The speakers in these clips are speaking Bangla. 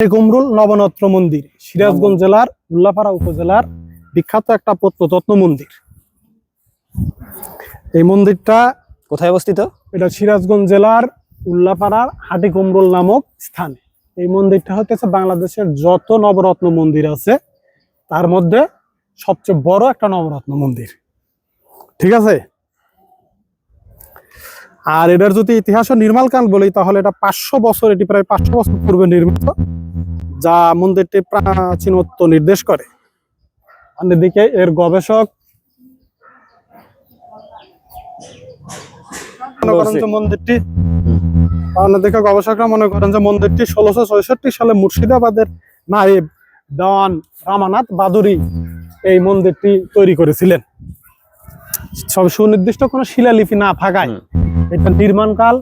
কুমরুল নবনত্র মন্দির সিরাজগঞ্জ জেলার উল্লাপাড়া উপজেলার বিখ্যাত একটা প্রত্নতত্ন মন্দির। এই মন্দিরটা কোথায় অবস্থিত? এটা সিরাজগঞ্জ জেলার উল্লাপাড়ার হাটি কুমরুল নামক স্থানে। এই মন্দিরটা হতেছে বাংলাদেশের যত নবরত্ন মন্দির আছে তার মধ্যে সবচেয়ে বড় একটা নবরত্ন মন্দির। ঠিক আছে? আর এটার যদি ইতিহাস নির্মাল কাল বলি তাহলে এটা পাঁচশো বছর এটি প্রায় পাঁচশো বছর পূর্বে নির্মিত। যা মন্দিরটি প্রাচীনত্ব নির্দেশ করে। অন্যদিকে এর গবেষক মনে মন্দিরটি অন্যদিকে গবেষকরা মনে করেন যে মন্দিরটি ষোলোশো ছয়ষট্টি সালে মুর্শিদাবাদের নায়েব দেওয়ান রামানাথ বাদুরি এই মন্দিরটি তৈরি করেছিলেন। সব সুনির্দিষ্ট কোনো শিলালিপি না থাকায় এটা নির্মাণকাল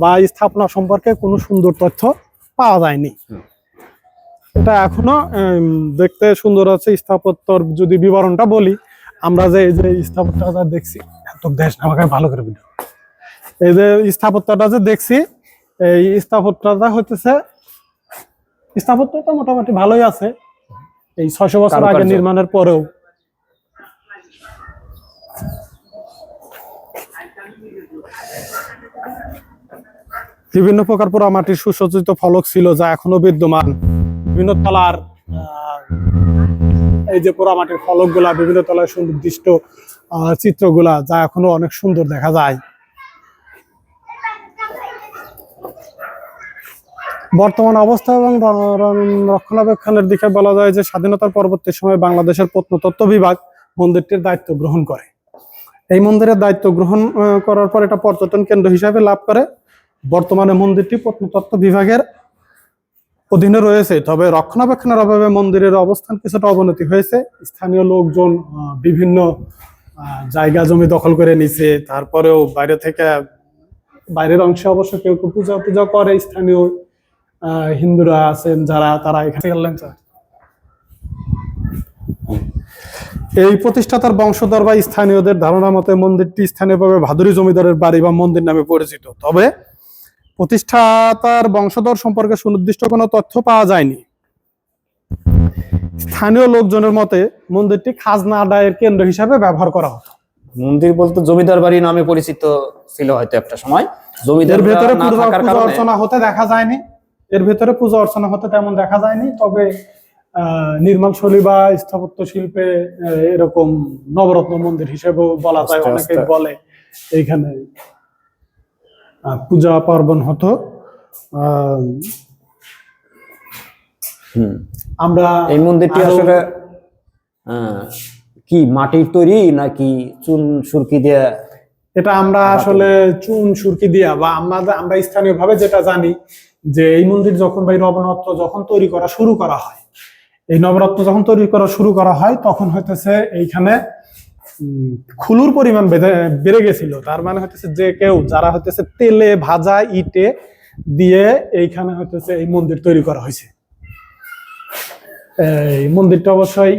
বা স্থাপনা সম্পর্কে কোনো সুন্দর তথ্য পাওয়া যায়নি। এটা এখনও দেখতে সুন্দর আছে। স্থাপত্যর যদি বিবরণটা বলি আমরা যে এই যে স্থাপত্যটা দেখছি এত দেশ আমাকে ভালো করে ভিডিও এই যে স্থাপত্যটা যে দেখছি এই স্থাপত্যটা হইতেছে স্থাপত্যটা মোটামুটি ভালোই আছে। এই ছয়শো বছর আগে নির্মাণের পরেও। বিভিন্ন প্রকার পোড়ামাটির সুসজ্জিত ফলক ছিল যা এখনও বিদ্যমান। বিভিন্ন তলার এই যে পোড়ামাটির ফলকগুলা, বিভিন্ন তলায় সুনির্দিষ্ট চিত্রগুলা যা এখনও অনেক সুন্দর দেখা যায়। বর্তমান অবস্থা এবং রক্ষণাবেক্ষণের দিকে বলা যায় যে স্বাধীনতার পরবর্তী সময়ে বাংলাদেশের প্রত্নতত্ত্ব বিভাগ মন্দিরটির দায়িত্ব গ্রহণ করে। এই মন্দিরের দায়িত্ব গ্রহণ করার পর এটা পর্যটন কেন্দ্র হিসাবে লাভ করে। বর্তমানে মন্দিরটি প্রত্নতত্ত্ব বিভাগের অধীনে রয়েছে, তবে রক্ষণাবেক্ষণের অভাবে মন্দিরের অবস্থান কিছুটা অবনতি হয়েছে। স্থানীয় লোকজন বিভিন্ন জায়গা জমি দখল করে নিছে, তারপরেও বাইরে থেকে, বাইরের অংশে অবশ্য কেউ কেউ পূজা পূজা করে, স্থানীয় হিন্দুরা আছেন যারা, তারা এখানে গেলেন। এই প্রতিষ্ঠাতার বংশধর বা স্থানীয়দের ধারণা মতে মন্দিরটি স্থানীয়ভাবে ভাদুরী জমিদারের বাড়ি বা মন্দির নামে পরিচিত। তবে প্রতিষ্ঠাতার বংশধর সম্পর্কে সুনির্দিষ্ট কোনো তথ্য পাওয়া যায়নি। স্থানীয় লোকজনের মতে মন্দিরটি খাজনা আদায়ের কেন্দ্র হিসাবে ব্যবহার করা হতো। মন্দির বলতে জমিদার বাড়ি নামে পরিচিত ছিল হয়তো একটা সময়। জমিদার ভেতরে পূজা অর্চনা হতে দেখা যায়নি। এর ভেতরে পূজা অর্চনা হতে তেমন দেখা যায়নি। তবে আহ, নির্মাণ শৈলী বা স্থাপত্য শিল্পে এরকম নবরত্ন মন্দির হিসেবেও বলা যায় অনেকে বলে এইখানে পূজা পার্বণ হতো। আমরা এই মন্দিরটি আসলে কি মাটির তৈরি নাকি চুন সুরকি দিয়ে? এটা আমরা আসলে চুন সুরকি দিয়া বা আমরা আমরা স্থানীয় ভাবে যেটা জানি যে এই মন্দির যখন বা এই নবরত্ন যখন তৈরি করা শুরু করা হয় এই নবরত্ন যখন তৈরি করা শুরু করা হয় তখন হইতেছে এইখানে খুলুর পরিমাণ বেড়ে গেছিল। তার মানে হইতেছে যে কেউ যারা হইতেছে তেলে ভাজা ইটে দিয়ে এইখানে হইতেছে এই মন্দির তৈরি করা হয়েছে। এই মন্দিরটা অবশ্যই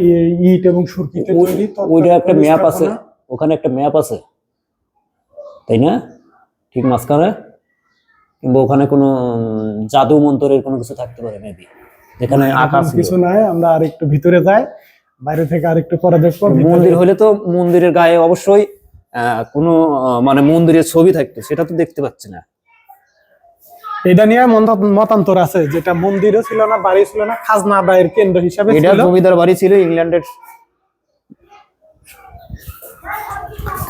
ইট এবং সুরকিতে তৈরি। ওইটা একটা ম্যাপ আছে। ওখানে একটা ম্যাপ আছে। তাই না? ঠিক মাঝখানে? কিংবা ওখানে কোনো জাদু মন্ত্রের কোনো কিছু থাকতে পারে মেবি ছিল। কিছু নাই আমরা আর একটু ভিতরে যাই। বাইরে থেকে আর একটু পরে দেখব মন্দির হলে তো মন্দিরের গায়ে অবশ্যই কোনো মানে মন্দিরের ছবি থাকতো সেটা তো দেখতে পাচ্ছি না। এটা নিয়ে মত- মতান্তর আছে যেটা মন্দিরও ছিল না বাড়ি ছিল না খাজনা আদায়ের কেন্দ্র হিসাবে এটা জমিদার বাড়ি ছিল ইংল্যান্ডের।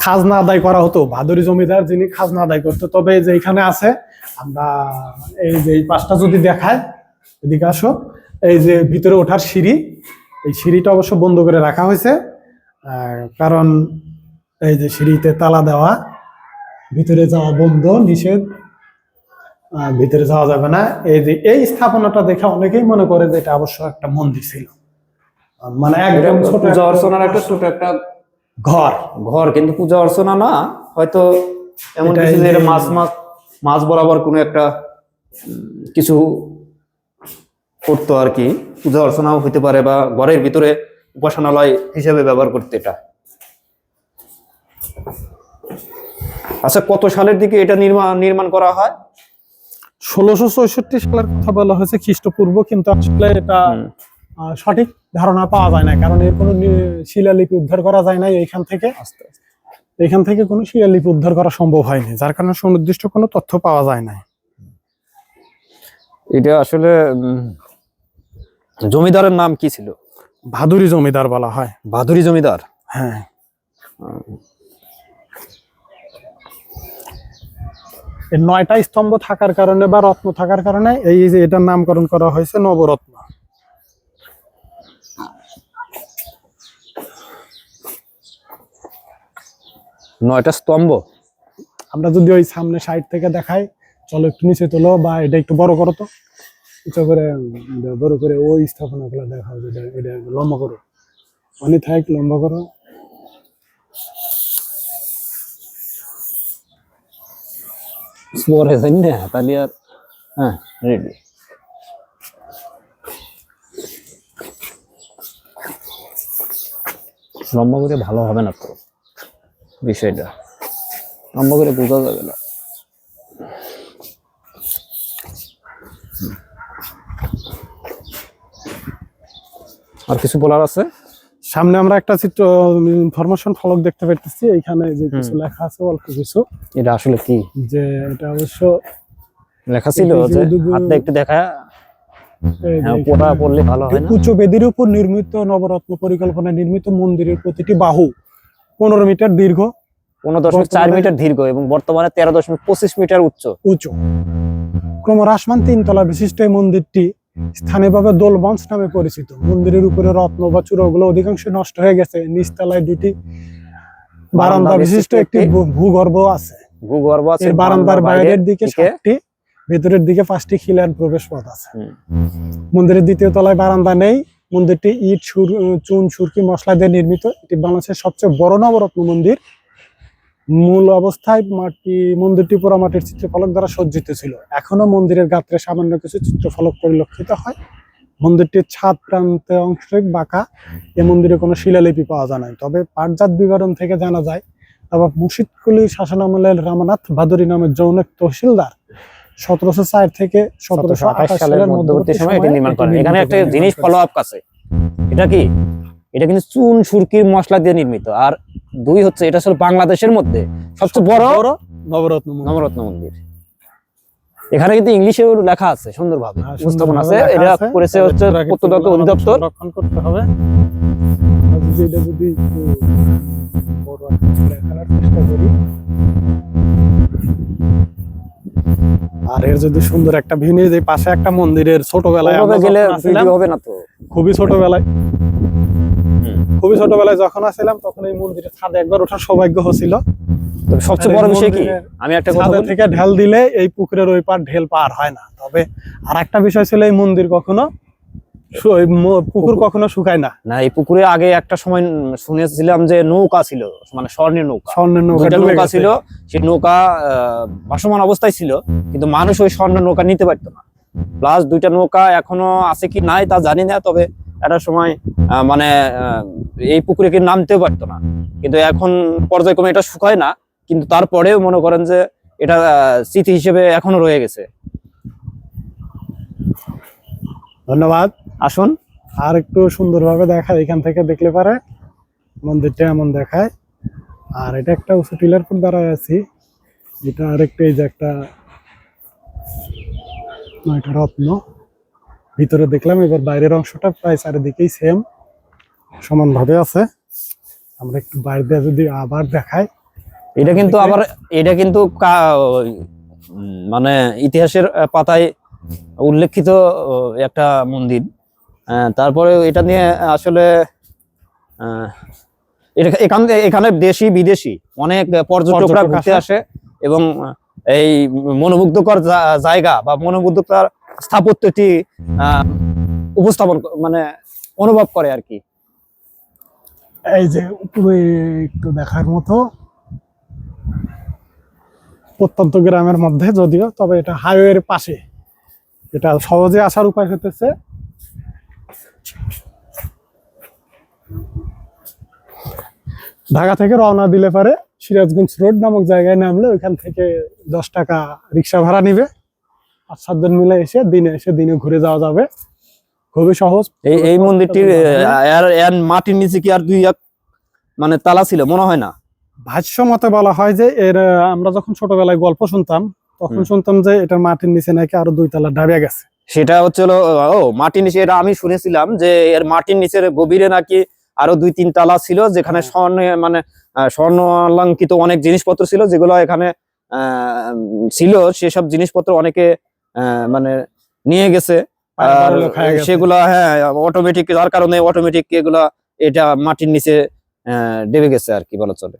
খাজনা আদায় করা হতো ভাদুরী জমিদার যিনি খাজনা আদায় করতো। তবে যে এখানে আছে আমরা এই যে এই পাশটা যদি দেখায় এদিকে আসো এই যে ভিতরে ওঠার সিঁড়ি এই সিঁড়িটা অবশ্য বন্ধ করে রাখা হয়েছে কারণ এই যে সিঁড়িতে তালা দেওয়া ভিতরে যাওয়া বন্ধ নিষেধ ভিতরে যাওয়া যাবে না। এই যে এই স্থাপনাটা দেখে অনেকেই মনে করে যে এটা অবশ্য একটা মন্দির ছিল। মানে একদম ছোট পূজা একটা অর্চনার একটা ছোট একটা ঘর। ঘর কিন্তু পূজা অর্চনা না হয়তো এমন কিছু যে মাছ মাছ মাছ বরাবর কোনো একটা কিছু করতো আর কি। পূজা অর্চনাও হইতে পারে বা ঘরের ভিতরে উপাসনালয় হিসেবে ব্যবহার করতে এটা। আচ্ছা কত সালের দিকে এটা নির্মাণ নির্মাণ করা হয়? ষোলোশো চৌষট্টি সালের কথা বলা হয়েছে খ্রিস্টপূর্ব কিন্তু আসলে এটা সঠিক ধারণা পাওয়া যায় না কারণ এর কোনো শিলালিপি উদ্ধার করা যায় না এইখান থেকে। এখান থেকে কোনো শিলালিপি উদ্ধার করা সম্ভব হয়নি যার কারণে সুনির্দিষ্ট কোনো তথ্য পাওয়া যায় না এটা আসলে জমিদারের নাম কি ছিল? ভাদুরী জমিদার বলা হয়। বাদুরি জমিদার? হ্যাঁ। এই নয়টা স্তম্ভ থাকার কারণে বা রত্ন থাকার কারণে এই যে এটার নামকরণ করা হয়েছে নবরত্ন। নয়টা স্তম্ভ? আমরা যদি ওই সামনে সাইড থেকে দেখাই চলো একটু নিচে তোলো বা এটা একটু বড় করো তো। উঁচু করে বড় করে ওই স্থাপনা গুলো দেখাও, যেটা, এটা লম্বা করো। অনেক থাক, লম্বা করো। পরে যাই না, তাহলে আর হ্যাঁ লম্বা করে ভালো হবে না তো, বিষয়টা। লম্বা করে বোঝা যাবে না। আর কিছু বলার আছে? সামনে আমরা একটা চিত্র ইনফরমেশন ফলক দেখতে পাইতেছি। এইখানে যে কিছু লেখা আছে অল্প কিছু। এটা আসলে কি? যে এটা অবশ্য লেখা ছিল যে হাতটা একটু দেখা। হ্যাঁ এখানে পোটা পড়লে ভালো হয় না? উঁচু বেদির উপর নির্মিত নবরত্ন পরিকল্পনায় নির্মিত মন্দিরের প্রতিটি বাহু পনেরো মিটার দীর্ঘ পনেরো দশমিক চার মিটার দীর্ঘ এবং বর্তমানে তেরো দশমিক পঁচিশ মিটার উচ্চ। উঁচু ক্রমহ্রাসমান তিনতলা বিশিষ্ট এই মন্দিরটি স্থানীয়ভাবে দোলবংশ নামে পরিচিত। মন্দিরের উপরে রত্ন বা চূড়াগুলো অধিকাংশ নষ্ট হয়ে গেছে। নিচতলায় দুটি বারান্দা বিশিষ্ট একটি ভূগর্ভ আছে। ভূগর্ভ আছে বারান্দার বাইরের দিকে সাতটি ভেতরের দিকে পাঁচটি খিলান প্রবেশ পথ আছে মন্দিরের দ্বিতীয় তলায় বারান্দা নেই। মন্দিরটি ইট সুর চুন সুরকি মশলা দিয়ে নির্মিত। এটি বাংলাদেশের সবচেয়ে বড় নবরত্ন মন্দির। মূল অবস্থায় মাটি মন্দিরটি পোড়ামাটির চিত্রফলক দ্বারা সজ্জিত ছিল। এখনও মন্দিরের গাত্রে সামান্য কিছু চিত্রফলক পরিলক্ষিত হয়। মন্দিরটির ছাদ প্রান্তে অংশিক বাঁকা। এ মন্দিরে কোনো শিলালিপি পাওয়া যায় না তবে পাটজাত বিবরণ থেকে জানা যায় তবে মুর্শিদকুলি শাসনামলের রামনাথ বাদুরী নামের জৌনক তহসিলদার সতেরোশো চার থেকে সতেরোশো আঠাশ সালের মধ্যবর্তী সময় এটি নির্মাণ করেন। এখানে একটা জিনিস ফলো আপ আছে। এটা কি? এটা কিন্তু চুন সুরকির মশলা দিয়ে নির্মিত। আর দুই হচ্ছে এটা আসলে বাংলাদেশের মধ্যে সবচেয়ে বড় নবরত্ন মন্দির। নবরত্ন মন্দির। এখানে কিন্তু ইংলিশে লেখা আছে সুন্দরভাবে হ্যাঁ, উপস্থাপন আছে। এটা করেছে হচ্ছে প্রত্নতত্ত্ব অধিদপ্তর। সংরক্ষণ করতে হবে। আর এটা যদি বড় দেখানোর চেষ্টা করি আর এর যদি সুন্দর একটা ভিউ নিয়ে যে পাশে একটা মন্দিরের ছোটবেলায় আমরা গেলে হবে না তো। খুবই ছোটবেলায়। খুবই ছোটবেলায় যখন আসছিলাম তখন এই মন্দিরের ছাদে একবার ওঠার সৌভাগ্য হয়েছিল সবচেয়ে বড় বিষয় কি? আমি একটা কথা থেকে ঢেল দিলে এই পুকুরের ওই পার ঢেল পার হয় না। তবে আর একটা বিষয় ছিল এই মন্দির কখনো পুকুর কখনো শুকায় না। না এই পুকুরে আগে একটা সময় শুনেছিলাম যে নৌকা ছিল মানে স্বর্ণের নৌকা। স্বর্ণের নৌকা নৌকা ছিল সেই নৌকা ভাসমান অবস্থায় ছিল কিন্তু মানুষ ওই স্বর্ণের নৌকা নিতে পারতো না। প্লাস দুইটা নৌকা এখনও আছে কি নাই তা জানি না তবে একটা সময় মানে এই পুকুরে কি নামতেও পারতো না। কিন্তু এখন পর্যায়ক্রমে এটা শুকায় না কিন্তু তারপরেও মনে করেন যে এটা স্মৃতি হিসেবে এখনও রয়ে গেছে। ধন্যবাদ। আসুন। আর একটু সুন্দরভাবে দেখায় এখান থেকে দেখলে পারে মন্দিরটা এমন দেখায়। আর এটা একটা উঁচু টিলার পর দাঁড়ায় আছি এটা আরেকটা এই যে একটা নয়টা রত্ন। ভিতরে দেখলাম এবার বাইরের অংশটা প্রায় চারিদিকেই সেম সমানভাবে আছে। আমরা একটু বাইরে দিয়ে যদি আবার দেখাই। এটা কিন্তু আবার এটা কিন্তু মানে ইতিহাসের পাতায় উল্লেখিত একটা মন্দির। তারপরে এটা নিয়ে আসলে এখান এখানে দেশি বিদেশি অনেক পর্যটকরা ঘুরতে। আসে। এবং এই মনোমুগ্ধকর জায়গা বা মনোমুগ্ধকর স্থাপত্যটি আহ, উপস্থাপন মানে অনুভব করে আর কি। এই যে উপরে একটু দেখার মতো প্রত্যন্ত গ্রামের মধ্যে যদিও তবে এটা হাইওয়ের পাশে। এটা সহজে আসার উপায় হতেছে। ঢাকা থেকে রওনা দিলে পারে সিরাজগঞ্জ রোড নামক জায়গায় নামলে ওইখান থেকে দশ টাকা রিক্সা ভাড়া নিবে। পাঁচ সাতজন মিলে এসে দিনে এসে দিনে ঘুরে যাওয়া যাবে। খুবই সহজ। এই এই মন্দিরটির মাটির নিচে কি আর দুই এক মানে তালা ছিল? মনে হয় না। ভাষ্য মতে বলা হয় যে এর আমরা যখন ছোটবেলায় গল্প শুনতাম তখন শুনতাম যে এটা মাটির নিচে নাকি আরও দুই তালা ডাবিয়া গেছে। সেটা হচ্ছে ও মাটির নিচে এটা আমি শুনেছিলাম যে এর মাটির নিচের গভীরে নাকি আরও দুই তিন তালা ছিল যেখানে। স্বর্ণ মানে স্বর্ণ অলঙ্কিত অনেক জিনিসপত্র ছিল যেগুলো এখানে আহ, ছিল। সেসব জিনিসপত্র অনেকে মানে নিয়ে গেছে। আর সেগুলা হ্যাঁ অটোমেটিক যার কারণে অটোমেটিক এগুলা এটা মাটির নিচে ডেবে গেছে আর কি বলা চলে।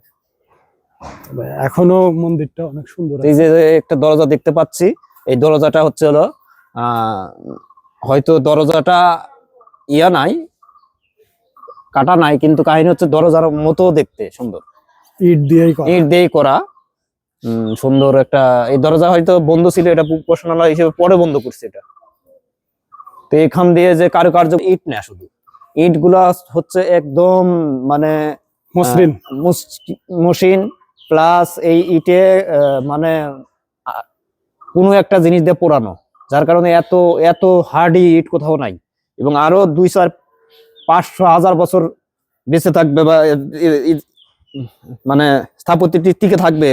এখনও মন্দিরটা অনেক সুন্দর এই যে একটা দরজা দেখতে পাচ্ছি এই দরজাটা হচ্ছে হলো হয়তো দরজাটা ইয়া নাই কাটা নাই কিন্তু কাহিনী হচ্ছে দরজার মতো দেখতে সুন্দর। ইট দিয়েই করা। ইট দিয়েই করা। সুন্দর একটা এই দরজা হয়তো বন্ধ ছিল এটা উপাসনালয় হিসেবে পরে বন্ধ করছে এটা। তো এখান দিয়ে যে কারুকার্য ইট না শুধু ইটগুলা হচ্ছে একদম মানে মসৃণ। মসৃণ প্লাস এই ইটে মানে কোনো একটা জিনিস দিয়ে পোড়ানো যার কারণে এত এত হার্ডি ইট কোথাও নাই। এবং আরও দুই চার পাঁচশো হাজার বছর বেঁচে থাকবে বা মানে স্থাপত্যটি টিকে থাকবে